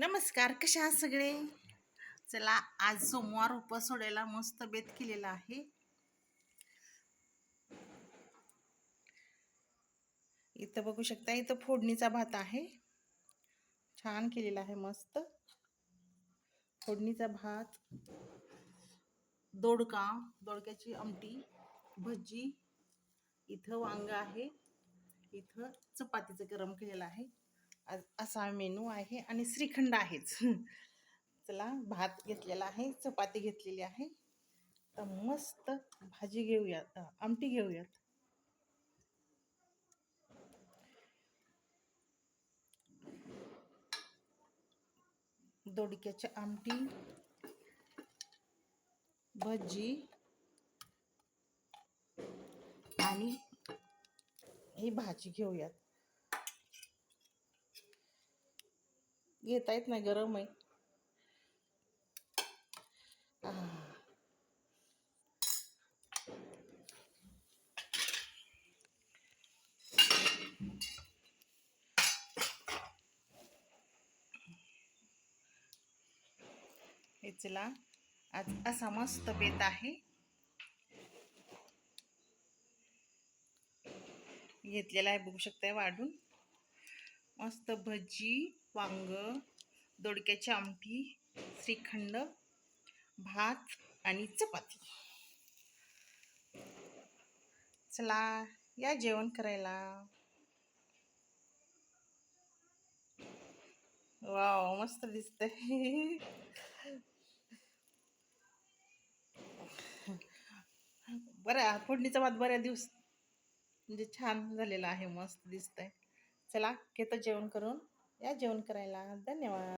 नमस्कार कशा आहात सगळे? चला आज सोमवार उपास सोडायला मस्त बेत केलेला आहे. इथं बघू शकता इथं फोडणीचा भात आहे. छान केलेला आहे मस्त. फोडणीचा भात दोडका दोडक्याची आमटी भजी इथं वांग आहे. इथं चपातीचं गरम केलेलं आहे. असा मेनू आहे आणि श्रीखंड आहेच. चला भात घेतलेला आहे चपाती घेतलेली आहे. तर मस्त भाजी घेऊयात आमटी घेऊयात. दोडक्याची आमटी भजी आणि ही भाजी घेऊयात. घेता येत नाही गरम आहे. चला आज असा मस्त बेत आहे. घेतलेला आहे बघू शकताय वाढून. मस्त भजी वांग दोडक्याची आमटी श्रीखंड भात आणि चपाती. चला या जेवण करायला. वाव मस्त दिसतंय. बऱ्या फोडणीचा भात बऱ्या दिवस म्हणजे छान झालेला आहे मस्त दिसतंय. चला घेतो जेवण करून. या जेवण करायला. धन्यवाद.